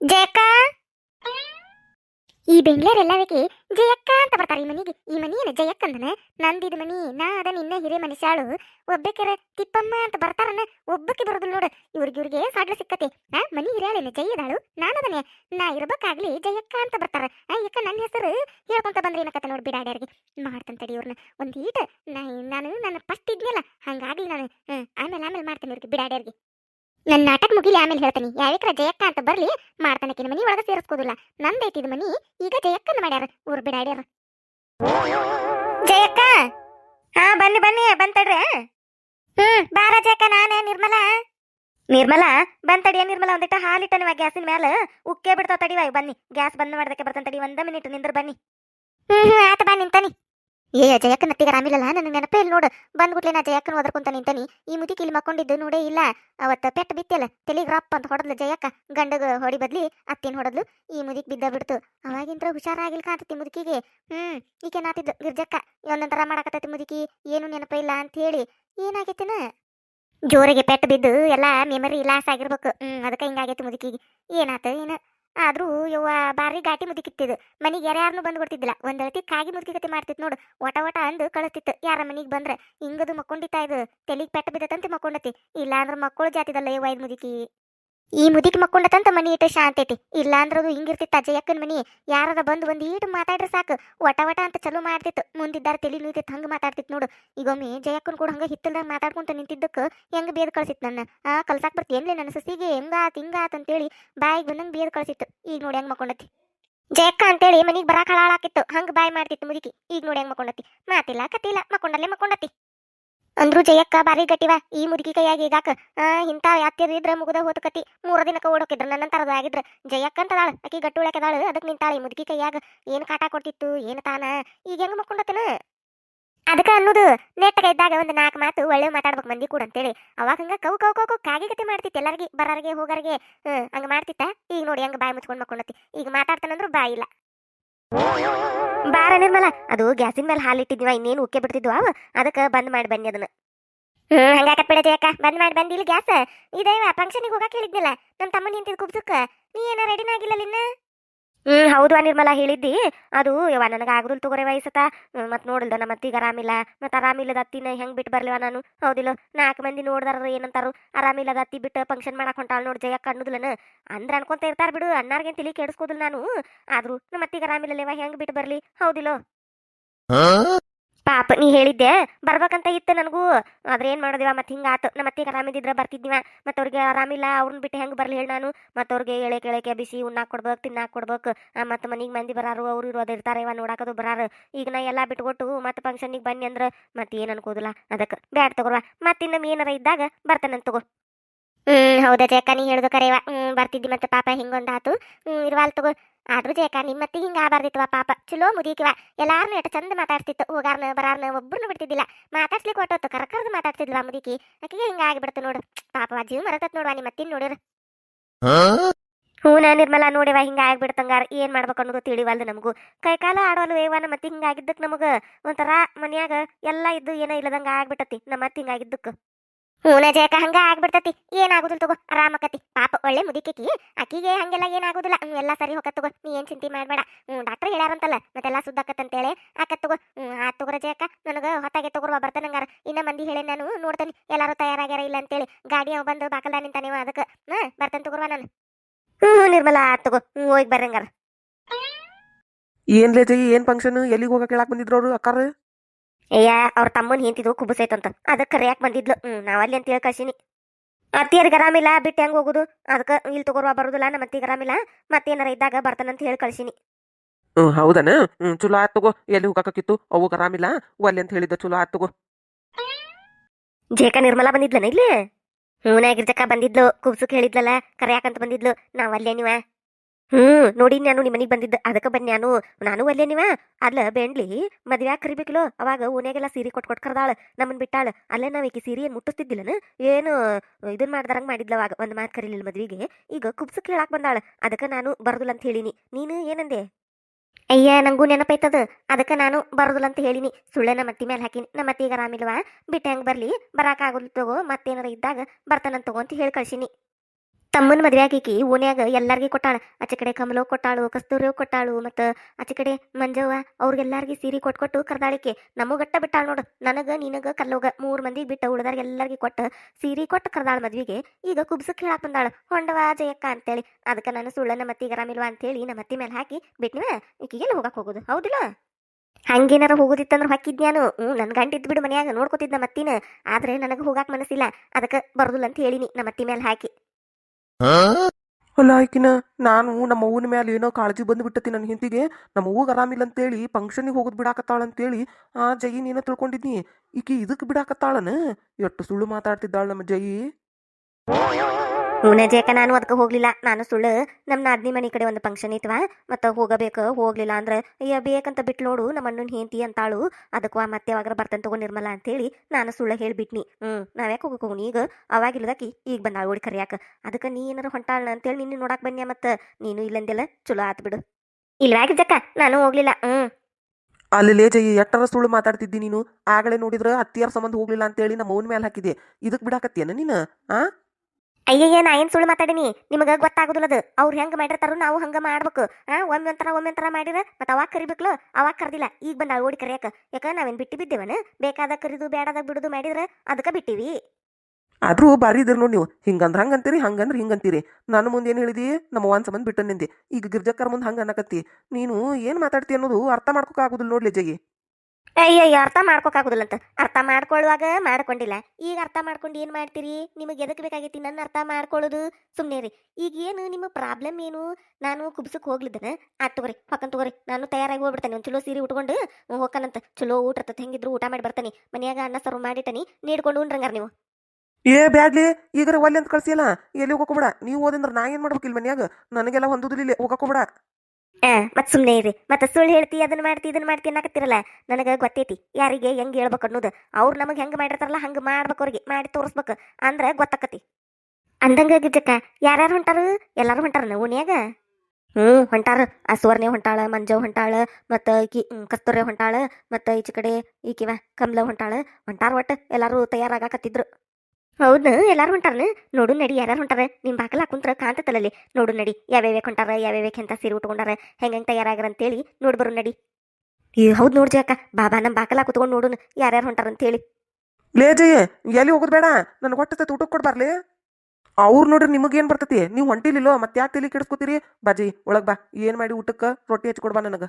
ಜಯಕ್ಕ? ಈ ಬೆಂಗಳೂರೆಲ್ಲರಿಗೆ ಜಯಕ್ಕ ಅಂತ ಬರ್ತಾರೆ ಈ ಮನೆಗೆ. ಈ ಮನಿ ಏನ ಜಯಕ್ಕ ಅಂದನ ನಂದಿದ ಮನಿ ನಾ ಅದ ನಿನ್ನ ಹಿರೇ ಮನುಷ್ಯಾಳು ಒಬ್ಬಕ್ಕೆರ ತಿಪ್ಪಮ್ಮ ಅಂತ ಬರ್ತಾರನ ಒಬ್ಬಕ್ಕೆ ಬರೋದಿಲ್ಲ ನೋಡು. ಇವ್ರಿಗೆ ಇವ್ರಿಗೆ ಸಾಡ್ಲ ಸಿಕ್ಕತೆ. ಆ, ಮನಿ ಹಿರಿಯಾಳೇನು ಜಯ್ಯದಾಳು ನಾನದನೆ. ನಾ ಇರ್ಬೇಕಾಗ್ಲಿ ಜಯಕ್ಕ ಅಂತ ಬರ್ತಾರ. ಆ, ಯಾಕ ನನ್ನ ಹೆಸರು ಹೇಳ್ಕೊಂತ ಬಂದ್ರೆ ಏನಕತ್ತ ನೋಡಿ ಬಿಡಾಡ್ಯಾರಿಗೆ. ಮಾಡ್ತಾನೆ ತಡಿ ಇವ್ರನ್ನ ಒಂದು ಈಟ ನಾ ನಾನು ನನ್ನ ಫಸ್ಟ್ ಇದ್ನಲ್ಲ, ಹಂಗಾಗ್ಲಿ ನಾನು ಆಮೇಲೆ ಆಮೇಲೆ ಮಾಡ್ತೇನೆ ಇವ್ರಿಗೆ ಬಿಡಾಡ್ಯಾರಿಗೆ. ನನ್ನ ನಾಟಕ ಮುಗಿಲಿ, ಆಮೇಲೆ ಹೇಳ್ತೀನಿ. ಯಾವ್ಯಾಕ್ರ ಜಯಕ್ಕ ಅಂತ ಬರ್ಲಿ ಮಾಡ್ತಾನಕಿನ ಮನಿ ಒಳಗೆ ಸೇರಿಸ್ಕೋದಿಲ್ಲ ನಂದೈತಿದ ಮನಿ. ಈಗ ಜಯಕ್ಕನ ಮಾಡ್ಯಾರ, ಊರ್ ಬಿಡಾಡ್ಯಾರ. ಜಯಕ್ಕ? ಹಾ, ಬನ್ನಿ ಬನ್ನಿ ಬಂತಡ್ರಿ ಹ್ಮ್ ಬಾರ ಜಯಕ್ಕ, ನಾನೇ ನಿರ್ಮಲಾ. ನಿರ್ಮಲ, ಬಂದ್ ತಡಿಯ ನಿರ್ಮಲ, ಒಂದಿಟ್ಟ ಹಾಲಿಟ್ಟನಿವ ಗ್ಯಾಸಿನ ಮ್ಯಾಲ. ಉಕ್ಕೇ ಬಿಡ್ತಾವ ತಡಿವ ಬನ್ನಿ. ಗ್ಯಾಸ್ ಬಂದ್ ಮಾಡ್ದಕ್ಕೆ ಬರ್ತಾನೆ ತಡಿ, ಒಂದ ಮಿನಿಟ್ ನಿಂದ್ರ ಬನ್ನಿ. ಹ್ಮ್ ಹ್ಮ್, ಆತ ಬಾ, ನಿಂತಾನಿ. ಏ ಜಯಕ್ಕ ಅತ್ತಿಗೆ ಆರಾಮಿಲ್ಲಲ್ಲ? ನನ್ನ ನೆನಪೇ ಇಲ್ಲ ನೋಡು. ಬಂದ್ಬಿಟ್ಲೆ ನಾ ಜಯಕ್ಕನ ಒದರ್ಕೊಂತ ನಿಂತಾನಿ. ಈ ಮುದಿ ಇಲ್ಲಿ ಮಕ್ಕೊಂಡಿದ್ದು ನೋಡೇ ಇಲ್ಲ. ಅವತ್ತ ಪೆಟ್ಟು ಬಿತ್ತಿಯಲ್ಲ ರಪ್ಪ ಅಂತ ಹೊಡೆದ್ಲು ಜಯಕ್ಕ ಗಂಡಗ ಹೊಡಿ ಬದ್ಲಿ ಅತ್ತಿನ ಹೊಡೆದ್ಲು. ಈ ಮುದಿಕ್ ಬಿದ್ದ ಬಿಡ್ತು. ಅವಾಗಿಂತ್ರ ಹುಷಾರಾಗಿಲ್ ಕಾಂತತಿ ಮುದುಕಿಗೆ. ಹ್ಮ್, ಈಕೆ ನಾತಿದ್ದು ಗಿರ್ಜಕ್ಕ. ಒಂದೊಂಥರ ಮಾಡಕತ್ತೈತಿ ಮುದುಕಿ. ಏನು ನೆನಪ ಇಲ್ಲ ಅಂತ ಹೇಳಿ. ಏನಾಗೈತಿನ ಜೋರಿಗೆ ಪೆಟ್ಟು ಬಿದ್ದು ಎಲ್ಲ ಮೆಮರಿ ಲಾಸ್ ಆಗಿರ್ಬೇಕು. ಹ್ಮ್, ಅದಕ್ಕೆ ಹಿಂಗಾಗೈತಿ ಮುದುಕಿಗೆ. ಏನಾತ, ಏನ? ಆದ್ರೂ ಯವ್ವ ಬಾರಿ ಗಾಟಿ ಮುದುಕಿತ್ತಿದ್ದು ಮನೆಗೆ ಯಾರ್ಯಾರನು ಬಂದು ಕೊಡ್ತಿದ್ದಿಲ್ಲ. ಒಂದ್ ಅಳತಿ ಕಾಗಿ ಮುದುಕಿ ಕತೆ ಮಾಡ್ತಿತ್ತು ನೋಡು. ಒಟ ಒಟ ಅಂದು ಕಳಿಸ್ತಿತ್ತು. ಯಾರ ಮನಿಗೆ ಬಂದ್ರೆ ಹಿಂಗದು ಮಕ್ಕೊಂಡಿತ್ತ ಇದು. ತಲೆಗೆ ಪೆಟ್ಟ ಬಿದ್ದತಂತ ಮಕ್ಕೊಂಡತಿ. ಇಲ್ಲ ಅಂದ್ರೆ ಮಕ್ಕಳು ಜಾತಿದಲ್ಲ ಯವ್ವ ಇದು ಮುದುಕಿ. ಈ ಮುದಿಕ್ ಮಕ್ಕೊಂಡತಂತ ಮನಿ ಇಟ್ಟು ಶಾಂತ ಐತಿ. ಇಲ್ಲ ಅಂದ್ರೆ ಅದು ಹಿಂಗಿರ್ತಿತ್ತ ಅಜ್ಜಯ್ಯಕ್ಕನ ಮನಿ. ಯಾರದ ಬಂದು ಬಂದು ಈಟು ಮಾತಾಡ್ರೆ ಸಾಕು. ವಟ ವಟ ಅಂತ ಚಲೋ ಮಾಡ್ತಿತ್ತು. ಮುಂದಿದ್ದಾರ ತಲಿ ನುಯ್ತಿತ್ತು, ಹಂಗೆ ಮಾತಾಡ್ತಿತ್ತು ನೋಡು. ಈಗೊಮ್ಮೆ ಜಯಕ್ಕನ್ ಕೂಡ ಹಂಗೆ ಹಿತ್ತಲ್ದಾಗ ಮಾತಾಡ್ಕೊಂತ ನಿಂತಿದ್ದಕ್ಕೆ ಹೆಂಗ್ ಬೇದ್ ಕಳ್ಸಿತ್ತು ನನ್ನ. ಆ, ಕಲ್ಸಾಕ್ ಬರ್ತಿ ಏನ್ಲೇ ನನ್ನ ಸಸಿಗೆ? ಹೆಂಗಾತ್, ಹಿಂಗಾತ್ ಅಂತೇಳಿ ಬಾಯಿಗೆ ಬಂದಂಗೆ ಬೇದ್ ಕಳ್ಸಿತ್ತು. ಈಗ ನೋಡಿ ಹೆಂಗ್ ಮಕ್ಕೊಂಡತಿ. ಜಯಕ್ಕ ಅಂತೇಳಿ ಮನಿಗ್ ಬರಾಕ್ ಹಾಳಾಕಿತ್ತು ಹಂಗ ಬಾಯ್ ಮಾಡ್ತಿತ್ತು ಮುದುಕಿ. ಈಗ ನೋಡಿ ಹೆಂಗ್ ಮಕ್ಕೊಂಡತಿ. ಮಾತಿಲ್ಲ ಕತ್ತಿಲ್ಲ ಮಕ್ಕೊಂಡಲ್ಲೇ ಮಕ್ಕೊಂಡತಿ. ಅಂದ್ರು ಜಯಕ್ಕ ಬಾರಿ ಗಟ್ಟಿವ ಈ ಮುದುಕಿ ಕೈಯಾಗಿ ಇದಾಕ ಆ ಇಂತ ಯಾತ್ಯದ ಇದ್ರ ಮುಗಿದ ಹೋದ ಕತಿ ಮೂರ ದಿನಕ್ಕ ಓಡೋಕಿದ್ರ ಆಗಿದ್ರ. ಜಯಕ್ಕ ಅಂತದಾಳ ಆಕಿ ಗಟ್ಟು ಉಳಕದಾಳ ಅದಕ್ಕೆ ನಿಂತಾಳ ಈ ಮುದುಕಿ ಕೈಯಾಗ. ಏನ್ ಕಾಟ ಕೊಡ್ತಿತ್ತು, ಏನ್ ತಾನ, ಈಗ ಹೆಂಗ್ ಮಕ್ಕೊಂಡತನ? ಅದಕ್ಕ ಅನ್ನೋದು ನೆಟ್ಟಗ ಇದ್ದಾಗ ಒಂದ್ ನಾಲ್ಕು ಮಾತು ಒಳ್ಳೆ ಮಾತಾಡ್ಬೇಕು ಮಂದಿ ಕೂಡ ಅಂತೇಳಿ. ಅವಾಗ ಹಂಗ ಕೌ ಕೌ ಕೌ ಕೌ, ಕಾಗಿ ಗತಿ ಮಾಡ್ತಿತ್ತು ಎಲ್ಲರಿಗೆ, ಬರಾರಿಗೆ, ಹೋಗಾರಿಗೆ. ಹಂಗ ಮಾಡ್ತಿತ್ತ? ಈಗ ನೋಡಿ ಹಂಗ ಬಾಯಿ ಮುಚ್ಕೊಂಡ್ ಮಕ್ಕೊಂಡತಿ. ಈಗ ಮಾತಾಡ್ತಾನಂದ್ರು ಬಾಯಿ ಇಲ್ಲ. ಬಾರ ನಿರ್ಮಲ ಅದು ಗ್ಯಾಸಿನ ಮೇಲೆ ಹಾಲಿಟ್ಟಿದ್ವ ಇನ್ನೇನು ಉಕ್ಕೆ ಬಿಡ್ತಿದ್ವ. ಅವ ಅದಕ್ಕೆ ಬಂದ್ ಮಾಡಿ ಬನ್ನಿ ಅದನ್ನ. ಹ್ಮ್. ಹಂಗಾಕತ್ ಬಿಡ ಜಯಕ್ಕ ಬಂದ್ ಮಾಡಿ ಬಂದಿ ಇಲ್ಲಿ ಗ್ಯಾಸ್. ಇದೇವ ಫಂಕ್ಷನಿಗೆ ಹೋಗಾಕ ಹೇಳಿದ್ನಲ್ಲ ನಮ್ಮ ತಮ್ಮನ ನಿಂತಿದ್ ಕುಬ್ಸಕ್ಕ ನೀ ಏನ ರೆಡಿನ ಆಗಿಲ್ಲ ಇನ್ನ? ಹ್ಮ್, ಹೌದು ನಿರ್ಮಲ ಹೇಳಿದ್ದಿ? ಅದು, ಯವ್ವ, ನನಗೆ ಆಗುದಿಲ್ಲ ತಗೋರೆ ವಯಸ್ಸತ ಮತ್ತೆ ನೋಡಿಲ್ದ ನಮ್ಮ ಅತ್ತಿಗೆ ಆರಾಮಿಲ್ಲ ಮತ್ ಆರಾಮಿಲ್ಲದ ಅತ್ತಿನ ಹೆಂಗ್ ಬಿಟ್ಟು ಬರ್ಲಿವ ನಾನು? ಹೌದಿಲ್ಲ? ನಾಲ್ಕು ಮಂದಿ ನೋಡ್ದಾರ ಏನಂತಾರು. ಆರಾಮಿಲ್ಲದ ಅತ್ತಿ ಬಿಟ್ಟು ಫಂಕ್ಷನ್ ಮಾಡಕ್ ಹೊಂಟಾಳ ನೋಡಿ ಜಯಕ್ಕ ಅನ್ನೋದಿಲ್ಲನ ಅಂದ್ರ ಅನ್ಕೊಂತ ಇರ್ತಾರ ಬಿಡು ಅನ್ನಾರ್ಗೇನ್ ತಿಳಿ ಕೆಡಿಸ್ಕೋದಿಲ್ಲ ನಾನು. ಆದ್ರೂ, ನಮ್ಮ ಅತ್ತಿಗೆ ಆರಾಮಿಲ್ಲಲೇವ ಹೆಂಗ್ ಬಿಟ್ಟು ಬರ್ಲಿ? ಹೌದಿಲ್ಲೋ? ಪಾಪ, ನೀ ಹೇಳಿದ್ದೆ, ಬರ್ಬೇಕಂತ ಇತ್ತು ನನಗೂ. ಆದ್ರೆ ಏನ್ ಮಾಡೋದಿವ, ಮತ್ತೆ ಹಿಂಗಾತು. ನಮ್ಮ ಮತ್ತೆ ಆರಾಮಿದ್ರ ಬರ್ತಿದ್ದಿವ. ಮತ್ತೆ ಅವ್ರಿಗೆ ಆರಾಮಿಲ್ಲ, ಅವ್ರನ್ನ ಬಿಟ್ಟು ಹೆಂಗ್ ಬರ್ಲಿ ಹೇಳಿ ನಾನು. ಮತ್ತೆ ಅವ್ರಿಗೆ ಎಳೆ ಕೆಳಕ್ಕೆ ಬಿಸಿ ಉಣ್ಣಾಕ್ ಕೊಡ್ಬೇಕು ತಿನ್ನಾಕ್ ಕೊಡ್ಬೇಕು ಮತ್ತೆ ಮನೆಗೆ ಮಂದಿ ಬರಾರು, ಅವ್ರು ಇರೋದು ಇರ್ತಾರೆ, ಇವ ನೋಡಾಕದು ಬರಾರು. ಈಗ ನಾ ಎಲ್ಲಾ ಬಿಟ್ಕೊಟ್ಟು ಮತ್ತೆ ಫಂಕ್ಷನಿಗೆ ಬನ್ನಿ ಅಂದ್ರೆ ಮತ್ತೆ ಏನ್ ಅನ್ಕೋದಿಲ್ಲ. ಅದಕ್ಕೆ ಬ್ಯಾಡ್ ತಗೋರ್ವ. ಮತ್ತೆ ಇನ್ನೊಮ್ಮೆ ಏನಾರ ಇದ್ದಾಗ ಬರ್ತಾನಂತ ತಗೋ. ಹ್ಮ್, ಹೌದಾ ಜಯಕ್ಕ, ನೀ ಹೇಳ್ದು ಕರೆಯವ. ಹ್ಮ್, ಬರ್ತಿದ್ದಿ ಮತ್ತೆ ಪಾಪ ಹಿಂಗೊಂದಾತು ಹ್ಮ್, ಇರ್ವಾಲ್ ತಗೋ. ಆದ್ರೂ ನಿಮ್ಮ ನಿಮ್ಮತ್ತಿ ಹಿಂಗ ಆಬಾರ್ದಿತ್ವ ಪಾಪ. ಚಲೋ ಮುದೀಕಿವ ಎಲ್ಲಾರನು ಎಷ್ಟು ಚಂದ ಮಾತಾಡ್ತಿತ್ತು. ಹೋಗಾರ್ನ ಬರಾರ್ನ ಒಬ್ಬರನ್ನು ಬಿಡ್ತಿದ್ದಿಲ್ಲ. ಮಾತಾಡ್ಸ್ಲಿಕ್ಕೆ ಹೊಟ್ಟೋತು ಕರ್ಕರ್ದು ಮಾತಾಡ್ತಿದ್ಲ ಮುದಿಕಿ. ಅಕ್ಕಿಗೆ ಹಿಂಗ ಆಗಿಬಿಡ್ತು ನೋಡು. ಪಾಪ ಜೀವ ಮರತತ್ ನೋಡುವ ನಿಮ್ಮ ಅತ್ತಿನ ನೋಡಿರ ನಾ ನಿರ್ಮಲ ನೋಡಿವ ಹಿಂಗ ಆಗ್ಬಿಡ್ತಂಗಾರ. ಏನ್ ಮಾಡ್ಬೇಕು ಅನ್ನೋದು ತಿಳಿವಲ್ದು ನಮಗೂ. ಕೈಕಾಲ ಕಾಲ ಏವ ನಮ್ಮ ಅತ್ತಿ ಹಿಂಗ ಆಗಿದ್ದಕ್ ನಮಗ? ಒಂಥರ ಮನ್ಯಾಗ ಎಲ್ಲ ಇದ್ದು ಏನೋ ಇಲ್ಲದಂಗ ಆಗ್ಬಿಟ್ಟತಿ. ನಮ್ಮ ಮತ್ತೆ ಹಿಂಗ ಆಗಿದ್ದಕ್ ಹೂನ ಜಯಕ ಹಂಗ ಆಗ್ಬಿಡ್ತತಿ. ಏನಾಗುದಿಲ್ಲ ತಗೋ ಆರಾಮಕತಿ ಪಾಪ ಒಳ್ಳೆ ಮುದಿಕೆಕಿ ಅಕ್ಕಿಗೆ ಹಂಗೆಲ್ಲ ಏನಾಗುದಿಲ್ಲ. ಹ್ಮ್, ಎಲ್ಲ ಸರಿ ಹೋಗತ್ ತಗೋ. ನೀ ಏನ್ ಚಿಂತೆ ಮಾಡ್ಬೇಡ. ಹ್ಮ್ ಡಾಕ್ಟರ್ ಹೇಳ್ಯಾರಂತಲ್ಲ, ಮತ್ತೆಲ್ಲ ಸುದ್ದಾಕತ್ತಂತೇಳಿ ಆಕತ್ ತಗೋ. ಹ್ಮ್ ಆ ತಗೋರ ಜಯಕ. ನನಗ ಹೊತ್ತಾಗೆ ತಗೋರ್ವ ಬರ್ತಾನಂಗಾರ ಇನ್ನ ಮಂದಿ ಹೇಳಿ ನಾನು ನೋಡ್ತೇನೆ. ಎಲ್ಲಾರು ತಯಾರಾಗ್ಯಾರ ಇಲ್ಲ ಅಂತೇಳಿ. ಗಾಡಿ ಅವ್ ಬಂದು ಬಾಕಲ್ದ ನಿಂತಾನೇವ ಅದಕ್ಕೆ. ಹಾ, ಬರ್ತೇನೆ ತಗೋರ್ವ ನಾನು. ಹ್ಮ್ ನಿರ್ಮಲಾ ಆ ತಗೋ. ಹ್ಮ್, ಹೋಗಿ ಬರ್ರಂಗಾರ ಏನ್ ಲೇ ಜೈ ಏನ್ ಫಂಕ್ಷನ್ ಎಲ್ಲಿಗೆ ಹೋಗಕ್ಕೆ ಹೇಳಕ್ ಬಂದಿದ್ರು ಅವ್ರು ಅಕ್ಕಾರ? ಅಯ್ಯ ಅವ್ರ ತಮ್ಮನ್ ಹೆಂತಿದ್ವು ಕುಬಸೈತಂತ. ಅದಕ್ಕೆ ಕರಿಯಾಕ್ ಬಂದಿದ್ಲು. ಹ್ಮ್ ಅಲ್ಲಿ ಅಂತ ಹೇಳಿ ಕಳ್ಸಿನಿ. ಅತ್ತಿಯರಿಗೆ ಆರಾಮಿಲ್ಲ ಬಿಟ್ಟು ಹೆಂಗ್ ಹೋಗುದು? ಅದಕ್ಕೆ ಇಲ್ಲಿ ತಗೋರ್ವ ಬರುದಿಲ್ಲ ನಮ್ಮ ಅತ್ತಿಗೆ ಆರಾಮಿಲ್ಲ ಮತ್ತೇನಾರ ಇದ್ದಾಗ ಬರ್ತಾನಂತ ಹೇಳಿ ಕಳ್ಸಿನಿ. ಹ್ಮ್ ಹೌದನ? ಹ್ಮ್ ಚಲೋ ಆತ್ ತಗೋ. ಎಲ್ಲಿ ಹೋಗಾಕಿತ್ತು ಅವಾಗ ಆರಾಮಿಲ್ಲ ಒಲ್ಲೆ ಅಂತ ಹೇಳಿದ್ದ ಚಲೋ ಆತ್ ತಗೋ. ಜೇಕ ನಿರ್ಮಲಾ ಬಂದಿದ್ಲನ ಇಲ್ಲಿ? ನಾಗಿರ್ಜಕ್ಕ ಬಂದಿದ್ಲು. ಕುಬ್ಸುಕ್ ಹೇಳಿದ್ಲಲ್ಲ ಕರೆಯಾಕಂತ ಬಂದಿದ್ಲು. ನಾವು ಅಲ್ಲೇ ನೀವ? ಹ್ಮ್, ನೋಡಿ ನಾನು ನಿಮ್ಮ ಮನಿಗ್ ಬಂದಿದ್ದ, ಅದಕ್ಕ ಬನ್ನಿ ನಾನು ನಾನು ಅಲ್ಲೇ ನೀವ ಅಲ್ಲ ಬೆಂಡ್ಲಿ ಮದ್ವೆ ಕರಿಬೇಕಿಲ್ಲೋ, ಅವಾಗ ಓನ್ಯಾಗೆಲ್ಲ ಸೀರೆ ಕೊಟ್ ಕೊಟ್ ಕರ್ದಾಳ, ನಮ್ಮನ್ ಬಿಟ್ಟಾಳ, ಅಲ್ಲೇ ನಾವ್ ಈಕಿ ಸೀರೆ ಏನ್ ಮುಟ್ಟಿಸ್ತಿದ್ದಿಲ್ಲನ, ಏನು ಇದನ್ ಮಾಡ್ದಾರಂಗ್ ಮಾಡಿದ್ಲ ಅವಾಗ, ಒಂದ್ ಮಾತ್ ಕರೀಲಿಲ್ಲ ಮದ್ವಿಗೆ, ಈಗ ಕುಬ್ಸ ಕೇಳಾಕ್ ಬಂದಾಳ, ಅದಕ್ಕ ನಾನು ಬರದಿಲ್ಲ ಅಂತ ಹೇಳಿನಿ, ನೀನು ಏನಂದೆ? ಅಯ್ಯ, ನಂಗೂ ನೆನಪೈತದ, ಅದಕ್ಕೆ ನಾನು ಬರೋದಿಲ್ಲ ಅಂತ ಹೇಳಿನಿ, ಸುಳ್ಳೆ ನಮ್ಮ ಅತ್ತಿ ಮೇಲೆ ಹಾಕಿನಿ ನಮ್ಮ ಅತ್ತಿಗೆ ಆರಾಮಿಲ್ವಾ, ಬಿಟ್ಟು ಹೆಂಗ್ ಬರ್ಲಿ, ಬರಾಕ್ ಆಗೋದಿಲ್ಲ ತಗೋ, ಮತ್ತೇನಾರ ಇದ್ದಾಗ ಬರ್ತಾನಂತ ತಗೋ ಅಂತ ಹೇಳಿ ಕಳ್ಸಿನಿ. ತಮ್ಮನ ಮದ್ವೆ ಆಗಿಕಿ ಓನ್ಯಾಗ ಎಲ್ಲಾರ್ಗಿ ಕೊಟ್ಟಾಳ. ಆಚೆ ಕಡೆ ಕಮಲೋ ಕೊಟ್ಟಾಳು, ಕಸ್ತೂರಿ ಕೊಟ್ಟಾಳು, ಮತ್ತ ಆಚೆ ಕಡೆ ಮಂಜವ್ವ ಅವ್ರಿಗೆಲ್ಲಾರ್ಗಿ ಸೀರೆ ಕೊಟ್ಟು ಕೊಟ್ಟು ಕರ್ದಾಳಿಕೆ ನಮಗಟ್ಟ ಬಿಟ್ಟಾಳ ನೋಡು. ನನಗ, ನಿನಗ, ಕಲ್ಲೋಗ ಮೂರ್ ಮಂದಿ ಬಿಟ್ಟ ಉಳ್ದಾರ್ಗೆ ಎಲ್ಲಾರ್ಗಿ ಕೊಟ್ಟ ಸೀರೆ ಕೊಟ್ಟು ಕರ್ದಾಳ ಮದ್ವಿಗೆ ಈಗ ಕುಬ್ಸಕ್ ಹೇಳಕ್ ಬಂದಾಳ. ಹೊಂಡವಾ ಜಯಕ್ಕ ಅಂತೇಳಿ. ಅದಕ್ಕೆ ನಾನು ಸುಳ್ಳನ ಮತ್ತೀಗ ಆರಾಮಿಲ್ವಾ ಅಂತೇಳಿ ನಮ್ಮ ಮತ್ತಿ ಮೇಲೆ ಹಾಕಿ ಬಿಟ್ನಿವ? ಈಕಿಗೆ ಎಲ್ಲಿ ಹೋಗಕ್ ಹೋಗುದು. ಹೌದಿಲ್ಲ? ಹಂಗೇನಾರ ಹೋಗುದಿತ್ತಂದ್ರ ಹಾಕಿದ್ನ್ಯಾನು ಹ್ಞೂ ನನ್ನ ಗಂಡ ಬಿಡು ಮನ್ಯಾಗ ನೋಡ್ಕೊತಿದ್ದ ಮತ್ತಿನ ಆದ್ರೆ ನನಗೆ ಹೋಗಾಕ್ ಮನಸ್ಸಿಲ್ಲ. ಅದಕ್ಕೆ ಬರೋದಿಲ್ಲ ಅಂತ ಹೇಳಿನಿ ನಮ್ಮ ಮತ್ತಿ ಮೇಲೆ ಹಾಕಿ. ಅಲ್ಲ ನಾನು ನಮ್ಮ ಅವ್ವನ ಮೇಲೆ ಏನೋ ಕಾಳಜಿ ಬಂದ್ಬಿಟ್ಟತಿ ನನ್ನ ಹಿಂತಿಗೆ ನಮ್ಮ ಅವ್ವಗೆ ಆರಾಮಿಲ್ಲ ಅಂತೇಳಿ ಫಂಕ್ಷನಿಗೆ ಹೋಗೋದು ಬಿಡಾಕತ್ತಾಳ ಅಂತೇಳಿ. ಆ, ಜಯಿ, ನೀನ ತಿಳ್ಕೊಂಡಿದ್ನಿ ಈಕಿ ಇದಕ್ಕೆ ಬಿಡಾಕತ್ತಾಳನ? ಎಷ್ಟು ಸುಳ್ಳು ಮಾತಾಡ್ತಿದ್ದಾಳ ನಮ್ಮ ಜಯಿ. ಹೂನ ಜೇಕ ನಾನು ಅದಕ್ಕೆ ಹೋಗ್ಲಿಲ್ಲ. ನಾನು ಸುಳ್ಳು. ನಮ್ಮ ನಾದ್ನಿ ಮನೆ ಕಡೆ ಒಂದು ಫಂಕ್ಷನ್ ಇತ್ವಾ ಮತ್ತೆ ಹೋಗಬೇಕು, ಹೋಗ್ಲಿಲ್ಲ ಅಂದ್ರೆ, ಅಯ್ಯ ಬೇಕಂತ ಬಿಟ್ಟು ನೋಡು, ನಮ್ಮ ಅಣ್ಣನ ಹೆಂಡತಿ ಅಂತಾಳು. ಅದಕ್ಕೆ ಮತ್ತೆ ಯಾವಾಗ ಬರ್ತಂತ ತಗೋ ನಿರ್ಮಲ ಅಂತೇಳಿ ನಾನು ಸುಳ್ಳು ಹೇಳ್ಬಿಟ್ನಿ. ಹ್ಞೂ ನಾವ್ಯಾಕೆ ಹೋಗಕ್ಕೆ ಹೋಗಿ ಈಗ? ಅವಾಗಿಲ್ಲದಾಕಿ, ಈಗ ಬಂದಾಳು ಓಡಿ ಕರಿಯಾಕ. ಅದಕ್ಕೆ ನೀ ಏನಾರು ಹೊಂಟಾಳ ಅಂತೇಳಿ ನಿನ್ನ ನೋಡಕ್ ಬನ್ನಿ ಮತ್ತೆ. ನೀನು ಇಲ್ಲಂದೆಲ್ಲ ಚಲೋ ಆತ್ ಬಿಡು. ಇಲ್ವಾಗೆ ಜಕ್ಕ, ನಾನು ಹೋಗ್ಲಿಲ್ಲ. ಹ್ಞೂ ಅಲ್ಲಿ ಜಯಿ ಎಟ್ಟರ ಸುಳ್ಳು ಮಾತಾಡ್ತಿದ್ದಿ ನೀನು? ಆಗಲೇ ನೋಡಿದ್ರ ಅತ್ತಿಯಾರ ಸಂಬಂಧ ಹೋಗ್ಲಿಲ್ಲ ಅಂತೇಳಿ ನಮ್ಮ ಮೌನ್ ಮೇಲೆ ಹಾಕಿದೆ. ಇದಕ್ಕೆ ಬಿಡಾಕತ್ತೇನ ನೀನು? ಆ? ಅಯ್ಯಯ್ಯ ನಾ ಏನು ಸುಳ್ಳು ಮಾತಾಡಿನಿ. ನಿಮಗೆ ಗೊತ್ತಾಗೋದಿಲ್ಲ ಅದು ಅವ್ರು ಹೆಂಗೆ ಮಾಡಿರ್ತಾರ ನಾವು ಹಂಗೆ ಮಾಡ್ಬೇಕು. ಆ ಒಮ್ಮೆ ಒಂಥರ ಒಮ್ಮೆ ಒಂಥರ ಮಾಡಿರ, ಮತ್ತೆ ಅವಾಗ ಕರಿಬೇಕಲ್ಲ ಅವಾಗ ಕರೆದಿಲ್ಲ. ಈಗ ಬಂದು ಓಡಿ ಕರಿಯಾಕ. ಯಾಕ, ನಾವೇನು ಬಿಟ್ಟು ಬಿದ್ದೇವನ? ಬೇಕಾದಾಗ ಕರಿದು ಬೇಡಾದಾಗ ಬಿಡುದು ಮಾಡಿದ್ರೆ ಅದಕ್ಕೆ ಬಿಟ್ಟಿವಿ. ಆದ್ರೂ ಬಾರಿ ನೋಡಿ ನೀವು. ಹಿಂಗಂದ್ರ ಹಂಗಂತೀರಿ, ಹಂಗಂದ್ರ ಹಿಂಗಂತೀರಿ. ನನ್ನ ಮುಂದೆ ಏನು ಹೇಳಿದಿ? ನಮ್ಮ ಒಂದ್ ಸಂಬಂಧ ಬಿಟ್ಟು ನಿಂದಿ. ಈಗ ಗಿರ್ಜಕ್ಕರ ಮುಂದೆ ಹಂಗ ಅನ್ನಕತ್ತಿ. ನೀನು ಏನ್ ಮಾತಾಡ್ತಿ ಅನ್ನೋದು ಅರ್ಥ ಮಾಡ್ಕೋಕ್ ಆಗುದಿಲ್ಲ ನೋಡ್ಲಿ ಜಗಿ ಅಯ್ಯಯ್ಯ ಅರ್ಥ ಮಾಡ್ಕೋಕಾಗುದಿಲ್ಲ ಅಂತ ಅರ್ಥ ಮಾಡ್ಕೊಳ್ಳುವಾಗ ಮಾಡ್ಕೊಂಡಿಲ್ಲ. ಈಗ ಅರ್ಥ ಮಾಡ್ಕೊಂಡು ಏನು ಮಾಡ್ತೀರಿ? ನಿಮಗೆ ಎದಕ್ಕೆ ಬೇಕಾಗೈತಿ? ನನ್ನ ಅರ್ಥ ಮಾಡ್ಕೊಳ್ಳೋದು. ಸುಮ್ಮನೆ ರೀ ಈಗ ಏನು ನಿಮ್ಮ ಪ್ರಾಬ್ಲಮ್ ಏನು? ನಾನು ಕುಬ್ಸಕ್ಕೆ ಹೋಗ್ಲಿದ್ದೇನೆ? ಆತ್ ತಗೋರಿ ಹೊಕ್ಕನ್ ತಗೋರಿ. ನಾನು ತಯಾರಾಗಿ ಹೋಗ್ಬಿಡ್ತೇನೆ. ಒಂದು ಚಲೋ ಸೀರೆ ಉಟ್ಕೊಂಡು ಹೋಗ್ಕನಂತ ಚಲೋ ಊಟ ಇರ್ತದೆ ಹೆಂಗಿದ್ರು ಊಟ ಮಾಡಿ ಬರ್ತಾನೆ. ಮನ್ಯಾಗ ಅನ್ನ ಸರ್ವ್ ಮಾಡಿಟ್ಟನಿ. ನೀಡ್ಕೊಂಡು ಉಂಡ್ರಂಗಾರ ನೀವು. ಏ ಬ್ಯಾಗ್ಲಿ ಈಗರ ಒಲ್ಲೆ ಅಂತ ಕಳ್ಸಿಯಲ್ಲ. ಎಲ್ಲಿ ಹೋಗೋಕೋಬೇಡ ನೀವು ಓದಂದ್ರ ನಾ ಏನ್ ಮಾಡ್ಬೇಕು ಇಲ್ಲಿ ಮನ್ಯಾಗ? ನನಗೆಲ್ಲ ಹೊಂದುದಿಲ್ಲ ಹೋಗಕೋಬೇಡ ಆ ಮತ್ ಸುಮ್ನೆ ಇರಿ ಮತ್ತೆ ಸುಳ್ಳು ಹೇಳ್ತಿ ಅದನ್ನ ಮಾಡ್ತಿ ಇದನ್ನ ಮಾಡ್ತಿ ಅನ್ನಕತ್ತಿರಲ್ಲ. ನನಗೆ ಗೊತ್ತೈತಿ. ಯಾರಿಗೆ ಹೆಂಗ್ ಹೇಳ್ಬೇಕು ಅನ್ನೋದು. ಅವ್ರು ನಮಗೆ ಹೆಂಗ್ ಮಾಡಿರ್ತಾರಲ್ಲ, ಹಂಗ ಮಾಡ್ಬೇಕು ಅವ್ರಿಗೆ. ಮಾಡಿ ತೋರಿಸ್ಬೇಕು. ಅಂದ್ರೆ ಗೊತ್ತಾಕತಿ. ಅಂದಂಗ ಗಿಜ್ಜಕ್ಕ, ಯಾರ್ಯಾರು ಹೊಂಟಾರು? ಎಲ್ಲಾರು ಹೊಂಟಾರ ಓನ್ಯಾಗ ಹ್ಮ್ ಹೊಂಟಾರ. ಆ ಸುವರ್ಣೆ ಹೊಂಟಾಳ, ಮಂಜ ಹೊಂಟಾಳ, ಮತ್ತು ಕಸ್ತೂರಿ ಹೊಂಟಾಳ, ಮತ್ತು ಈಚೆ ಕಡೆ ಈಕಿವ ಕಮಲ ಹೊಂಟಾಳ. ಹೊಂಟಾರ ಒಟ್ಟ ಎಲ್ಲಾರು ತಯಾರಾಗಾಕತ್ತಿದ್ರು. ಹೌದು ಎಲ್ಲಾರು ಹೊಂಟಾರನ ನೋಡು ನಡಿ ಯಾರು ಹೊಂಟಾರ? ನಿಮ್ ಬಾಕಲ ಕುಂತ್ರ ಕಾಂತತಲಲ್ಲಿ ನೋಡು ನಡಿ ಯಾವ್ಯಾವ ಹೊಂಟಾರ ಯಾವ್ಯಾವ ಎಂತ ಸೀರೆ ಉಟ್ಕೊಂಡಾರ ಹೆಂಗ್ ತಯಾರಾಗ್ರ ಅಂತೇಳಿ ನೋಡ್ಬರು ನಡಿ. ಈ ಹೌದ್ ನೋಡ್ಜಿ ಅಕ್ಕ, ಬಾಬಾ ನಮ್ ಬಾಕಲ ಕುತ್ಕೊಂಡು ನೋಡುನ್ ಯಾರ್ಯಾರು ಹೊಂಟಾರ ಅಂತೇಳಿ. ಲೇ ಜಯ ಎಲ್ಲಿ ಹೋಗೋದು ಬೇಡ ನನ್ ಹೊಟ್ಟೆ ಊಟಕ್ಕೆ ಕೊಡ್ಬಾರ್ಲಿ ಅವ್ರು ನೋಡ್ರಿ ನಿಮಗೇನ್ ಬರ್ತತಿ? ನೀವು ಹೊಂಟಿಲಿಲ್ಲೋ ಮತ್ತೆ ಯಾಕೆ ತಲೆ ಕೆಡಿಸ್ಕೊತೀರಿ? ಬಾಜಿ, ಒಳಗ್ ಬಾ, ಏನ್ ಮಾಡಿ ಊಟಕ್ಕ, ರೊಟ್ಟಿ ಹಚ್ಕೊಡ್ಬಾ ನನಗ.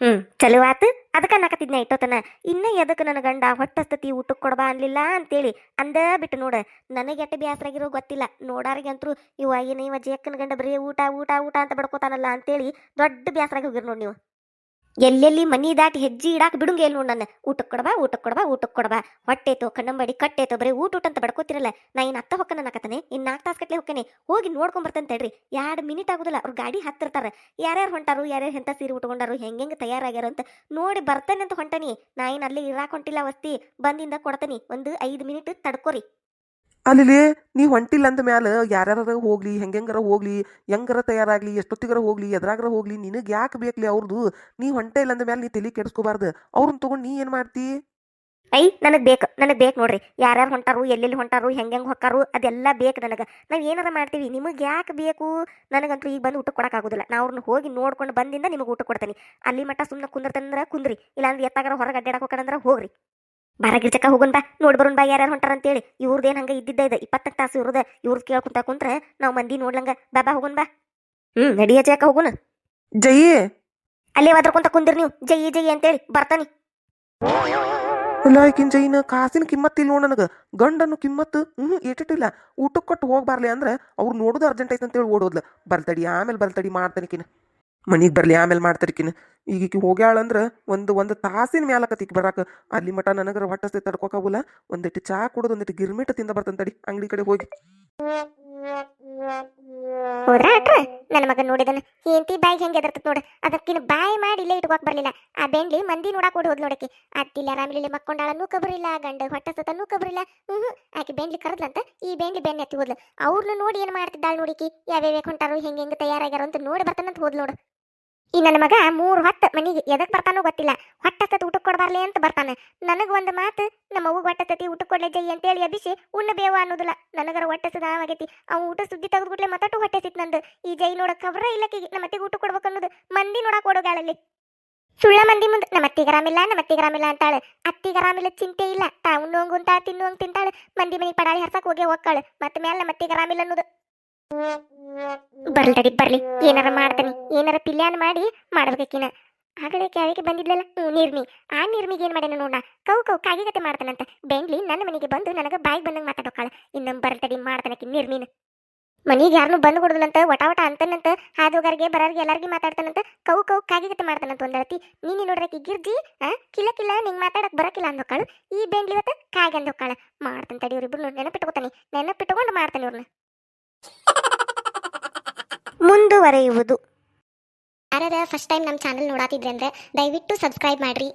ಹ್ಮ್. ಚಲೋ ಆತು. ಅದಕ್ಕ ಅನ್ನಕತ್ತಿದ್ನ ಇಟ್ಟೋತನ. ಇನ್ನ ಎದಕ್ ನನ್ನ ಗಂಡ ಹೊಟ್ಟಸ್ತತಿ ಊಟಕ್ಕೆ ಕೊಡಬಾ ಅನ್ಲಿಲ್ಲ ಅಂತೇಳಿ ಅಂದ ಬಿಟ್ಟು ನೋಡ. ನನಗೆ ಎಟ್ಟ ಬ್ಯಾಸರಾಗಿರೋ ಗೊತ್ತಿಲ್ಲ. ನೋಡಾರಿಗೆ ಅಂತ್ರು ಇವ ಏನ ಇವ ಜೇಕ್ಕನ ಗಂಡ ಬರೀ ಊಟ ಊಟ ಊಟ ಅಂತ ಬಡ್ಕೋತಾನಲ್ಲ ಅಂತೇಳಿ ದೊಡ್ಡ ಬ್ಯಾಸರಾಗಿ ಹೋಗಿರ್ ನೋಡಿ ನೀವು. ಎಲ್ಲೆಲ್ಲಿ ಮನಿ ದಾಟಿ ಹೆಜ್ಜೆ ಇಡಾಕ ಬಿಡುಂಗೆ ಇಲ್ಲ ನೋಡ್ ನನ್ನ ಊಟಕ್ಕೆ ಕೊಡಬಾ ಊಟಕ್ಕೆ ಕೊಡಬಾ ಊಟಕ್ಕೆ ಕೊಡಬಾ. ಹೊಟ್ಟೆತೋ ಕಣ್ಣಂಬಡಿ ಕಟ್ಟೆತೋ ಬರೀ ಊಟ ಊಟ ಅಂತ ಬಡ್ಕೋತಿರಲ್ಲ. ನಾ ಏನು ಅತ್ತ ಹೊಕ್ಕನ ಅನ್ನಕತ್ತಾನೆ? ಇನ್ನು ನಾಲ್ಕು ತಾಸು ಕಟ್ಲೆ ಹೊಕ್ಕನೆ. ಹೋಗಿ ನೋಡ್ಕೊಂಡ್ ಬರ್ತೇನೆ ತಡ್ರಿ. ಎರಡು ಮಿನಿಟ್ ಆಗುದಿಲ್ಲ. ಅವ್ರು ಗಾಡಿ ಹತ್ತಿರ್ತಾರೆ. ಯಾರ್ಯಾರು ಹೊಂಟಾರು, ಯಾರ್ಯಾರು ಎಂಥ ಸೀರೆ ಉಟ್ಕೊಂಡಾರು, ಹೆಂಗೆ ಹೆಂಗೆ ತಯಾರಾಗ್ಯಾರ ಅಂತ ನೋಡಿ ಬರ್ತೇನೆ ಅಂತ ಹೊಂಟನಿ. ನಾ ಏನು ಅಲ್ಲಿ ಇರಾಕ್ ಹೊಂಟಿಲ್ಲ ವಸ್ತಿ. ಬಂದಿಂದ ಕೊಡ್ತೇನಿ. ಒಂದು ಐದು ಮಿನಿಟ್ ತಡ್ಕೋರಿ. ಅಲ್ಲಿ ನೀ ಹೊಂಟಿಲ್ಲ ಅಂದ ಮ್ಯಾಲ ಯಾರ್ಯಾರ ಹೋಗ್ಲಿ, ಹೆಂಗೆಂಗಾರ ಹೋಗ್ಲಿ, ಹೆಂಗಾರ ತಯಾರಾಗ್ಲಿ, ಎಷ್ಟೊತ್ತಿಗಾರ ಹೋಗ್ಲಿ, ಎದ್ರಾಗರ ಹೋಗ್ಲಿ, ನಿನಗೆ ಯಾಕೆ ಬೇಕಲಿ ಅವ್ರದ್ದು ನೀ ಹೊಂಟೆ ಇಲ್ಲ ಅಂದ ಮ್ಯಾಲ ನೀ ತಲೆ ಕೆಡಿಸ್ಕೋಬಾರ್ದು. ಅವ್ರನ್ನ ತಗೊಂಡು ನೀ ಏನು ಮಾಡ್ತಿ? ಐ, ನನಗೆ ಬೇಕು ನನಗೆ ಬೇಕು ನೋಡ್ರಿ. ಯಾರ್ಯಾರು ಹೊಂಟಾರು, ಎಲ್ಲೆಲ್ಲಿ ಹೊಂಟಾರು ಹೆಂಗೆ ಹೊಕ್ಕಾರು, ಅದೆಲ್ಲ ಬೇಕು ನನಗೆ. ನಾವು ಏನಾರ ಮಾಡ್ತೀವಿ, ನಿಮಗೆ ಯಾಕೆ ಬೇಕು? ನನಗಂತೂ ಈಗ ಬಂದು ಊಟ ಕೊಡೋಕ್ಕಾಗೋದಿಲ್ಲ ನಾ ಅವ್ರನ್ನ ಹೋಗಿ ನೋಡ್ಕೊಂಡು ಬಂದಿಂದ ನಿಮಗೆ ಊಟ ಕೊಡ್ತೀನಿ. ಅಲ್ಲಿ ಮಟ್ಟ ಸುಮ್ಮನೆ ಕುಂದಿರ್ತಂದ್ರೆ ಕುಂದ್ರಿ. ಇಲ್ಲಾಂದ್ರೆ ಎತ್ತಾಗಾರ ಹೊರಗೆ ಅಡ್ಡಾಡಕ್ಕೆ ಹೋಗ್ರಿ. ಬಾರ ಚಕ್ಕ ಹೋಗೋಣ ಬಾ ನೋಡಿ ಬರೋಣ ಬಾ ಯಾರ್ಯಾರು ಹೊಂಟಾರ ಅಂತೇಳಿ. ಇವ್ರದ್ದೇನು ಹಂಗೆ ಇದ್ದಿದ್ದ ಇದೆ? ಇಪ್ಪತ್ತಕ್ಕೆ ತಾಸು ಇವ್ರದ ಇವ್ರದ್ದು ಕೇಳ್ಕೊಂತ ಕುಂತ್ರೆ ನಾವು ಮಂದಿ ನೋಡ್ಲಂಗ ಬಾಬಾ ಬಾ ಹೋಗೋಣ ಬಾ. ಹ್ಞೂ ನಡಿಯ ಜಾಕ ಹೋಗೋಣ ಜಯಿ? ಅಲ್ಲೇ ಒದರ್ಕೊಂತ ಕುಂದಿರಿ ನೀವು. ಜೈ ಜೈ ಅಂತೇಳಿ ಬರ್ತಾನಿ. ಅಲ್ಲ ಲೈಕಿನ ಜೈನ ಕಾಸಿನ ಕಿಮ್ಮತ್ ಇಲ್ಲ ನೋಡ ನನಗ. ಗಂಡನ್ನು ಕಿಮ್ಮತ್ತು ಹ್ಮ್ ಏಟಿಟ್ಟಿಲ್ಲ. ಊಟಕ್ಕೆ ಕೊಟ್ಟು ಹೋಗ್ಬಾರ್ಲಿ ಅಂದ್ರೆ ಅವ್ರು ನೋಡೋದು ಅರ್ಜೆಂಟ್ ಐತೆ ಅಂತೇಳಿ ಓಡೋದ್ಲ ಬರ್ತಡಿ ಆಮೇಲೆ ಬರ್ತಡಿ ಮಾಡ್ತಾನಿಕಿನ ಮನಿಗೆ ಬರ್ಲಿ, ಆಮೇಲೆ ಮಾಡ್ತಾರಿಕಿನ. ಈಗ ಈಕಿ ಹೋಗ್ಯಾಳ ಅಂದ್ರೆ ಒಂದು ಒಂದು ತಾಸಿನ ಮ್ಯಾಲಕತ್ತಿಕ್ ಬರಾಕ. ಅಲ್ಲಿ ಮಠ ನನಗರ ಹೊಟ್ಟೆ ತಡ್ಕೋಕಾಗುಲ್ಲ ಒಂದಿಟ್ಟು ಚಾ ಕುಡಿದು ಒಂದಿಟ್ಟು ಗಿರ್ಮಿಟ್ ತಿಂದ ಬರ್ತಂತಡಿ ಅಂಗಡಿ ಕಡೆ ಹೋಗಿ. ನನ್ನ ಮಗ ನೋಡಿದನ. ಹೆಂಡತಿ ಬಾಯಿ ಹೆಂಗೆ ಎದರ್ತತ್ ನೋಡ. ಅದಕ್ಕಿನ ಬಾಯಿ ಮಾಡಿ ಇಲ್ಲೇ ಇಟ್ಕೋಕ್ ಬರ್ಲಿಲ್ಲ. ಆ ಬೆಂಡ್ಲಿ ಮಂದಿ ನೋಡಕ್ ಓಡ್ ಹೋದ್ ನೋಡಕ್ಕೆ ಅತ್ತಿಲ್ಲ ಆರಾಮಿಲ್ಲ ಮಕ್ಕೊಂಡಾಳನ್ನೂ ಕಬರಿಲ್ಲ, ಗಂಡ ಹೊಟ್ಟೆ ಸತನೂ ಕಬರಿಲ್ಲ. ಹ್ಮ್, ಆಕೆ ಬೆಂಡ್ಲಿ ಕರದ್ಲಂತ ಈ ಬೆಂಡ್ಲಿ ಬೆನ್ನ ಎತ್ತಿ ಹೋದ್ಲು. ಅವ್ರನ್ನ ನೋಡಿ ಏನ್ ಮಾಡ್ತಿದ್ದಾಳ ನೋಡಿಕಿ ಯಾವ್ಯಾವ ಹೊಂಟಾರು, ಹೆಂಗೆ ಹೆಂಗೆ ತಯಾರಾಗ್ಯಾರ ಅಂತ ನೋಡಿ ಬರ್ತಾನಂತ ಹೋದ್ ನೋಡು. ಈ ನನ್ನ ಮಗ ಮೂರು ಹೊತ್ತು ಮನೆಗೆ ಎದಕ್ಕೆ ಬರ್ತಾನೋ ಗೊತ್ತಿಲ್ಲ. ಹೊಟ್ಟಸ್ತತಿ ಊಟಕ್ಕೆ ಕೊಡಬಾರ್ಲಿ ಅಂತ ಬರ್ತಾನೆ. ನನಗೆ ಒಂದು ಮಾತು, ನಮ್ಮ ಅವ್ವಗೆ ಹೊಟ್ಟತ್ತತಿ ಊಟಕ್ಕೆ ಕೊಡ್ಲೆ ಜೈ ಅಂತೇಳಿ ಎಬ್ಬಿಸಿ ಉಣ್ಣ ಬೇವ ಅನ್ನೋದಿಲ್ಲ. ನನಗರ ಹೊಟ್ಟೆ ಸದ ಆಗೈತಿ ಅವ್ ಊಟ ಸುದ್ದಿ ತೆಗೆದ್ಬಿಟ್ಲೆ ಮತ್ತಟ್ಟು ಹೊಟ್ಟೆ ಸಿತ್ ನಂದು. ಈ ಜೈ ನೋಡಕ್ಕೆ ಕವ್ರ ಇಲ್ಲಕ್ಕಿಗೆ ನಮ್ಮ ಅತ್ತಿಗೆ ಊಟ ಕೊಡ್ಬೇಕು ಅನ್ನೋದು ಮಂದಿ ನೋಡಕ್ಕೆ ಓಡೋಗಾಳಲ್ಲಿ ಸುಳ್ಳ ಮಂದಿ ಮುಂದೆ, ನಮ್ಮ ಅತ್ತಿಗೆ ಆರಾಮಿಲ್ಲ ನಮ್ಮ ಅತ್ತಿಗೆ ಆರಾಮಿಲ್ಲ ಅಂತಾಳೆ. ಅತ್ತಿಗೆ ಆರಾಮಿಲ್ಲ ಚಿಂತೆ ಇಲ್ಲ. ತಾ ಉಣ್ಣೋಂಗ್ ಉಂತಾ ತಿನ್ನುವಂಗ್ ತಿಂತಾಳೆ. ಮಂದಿ ಮನೆಗೆ ಪಡಾಳಿ ಹರ್ಸಕ್ಕೆ ಹೋಗಿ ಹೋಗ್ಕಾಳೆ. ಮತ್ತೆ ಮೇಲೆ ನಮ್ಮ ಅತ್ತಿಗೆ ಆರಾಮಿಲ್ಲ ಅನ್ನೋದು. ಬರ್ಲಿ ಬರ್ಲಿ. ಏನಾರ ಮಾಡ್ತಾನೆ. ಏನಾರ ಪಿಲ್ಯಾನ್ ಮಾಡಿ ಮಾಡ್ಬೇಕಿನ ಆಗಲೇ ಕ್ಯಾವಿಗೆ ಬಂದಿದ್ಲಲ್ಲ? ನಿರ್ಮಿ. ಆ ನೀರ್ಮಿಗೆ ಏನ್ ಮಾಡ್ಯಾನ ನೋಡ ಕೌ ಕೌ ಕಾಗಿಗತೆ ಮಾಡ್ತಾನಂತ. ಬೆಂಗ್ಲಿ ನನ್ನ ಮನೆಗೆ ಬಂದು ನನಗೆ ಬಾಯಿಗೆ ಬಂದಂಗೆ ಮಾತಾಡೋಕಾಳ ಇನ್ನೊಮ್ಮೆ ಬರ್ತಡಿ ಮಾಡ್ತಾನಕಿ ನಿರ್ಮಿನ. ಮನೆಗೆ ಯಾರನ್ನೂ ಬಂದು ಕೊಡೋದಂತ ವಟ ವಟ ಅಂತನಂತ, ಹಾದೋಗಾರಿಗೆ, ಬರೋರಿಗೆ ಎಲ್ಲಾರ್ಗಿ ಮಾತಾಡ್ತಾನಂತ ಕೌ ಕೌ ಕಾಗಿಗತೆ ಮಾಡ್ತಾನಂತ ಒಂದಳತಿ ನೀನು ನೋಡ್ರಕಿ ಗಿರ್ಜಿ, ಆ ಕಿಲ್ಲ ನಿಂಗೆ ಮಾತಾಡಕ್ ಬರಕಿಲ್ಲ ಅಂದೋಕಾಳು ಈ ಬೆಂಗ್ಲಿ ಇವತ್ತು ಕಾಗಿ ಅಂದೋಕಾಳ ಮಾಡ್ತಾನೆ ತಡಿ, ಇವ್ರಿಬ್ರು ನೆನಪಿಟ್ಕೋತಾನೆ. ನೆನಪಿಟ್ಕೊಂಡು ಮಾಡ್ತಾನೆ ಇವ್ರನ್ನ ಮುಂದುವರೆಯುವುದು. ಯಾರಾದ ಫಸ್ಟ್ ಟೈಮ್ ನಮ್ಮ ಚಾನಲ್ ನೋಡಾತಿದ್ರೆ ಅಂದ್ರೆ ದಯವಿಟ್ಟು ಸಬ್ಸ್ಕ್ರೈಬ್ ಮಾಡ್ರಿ.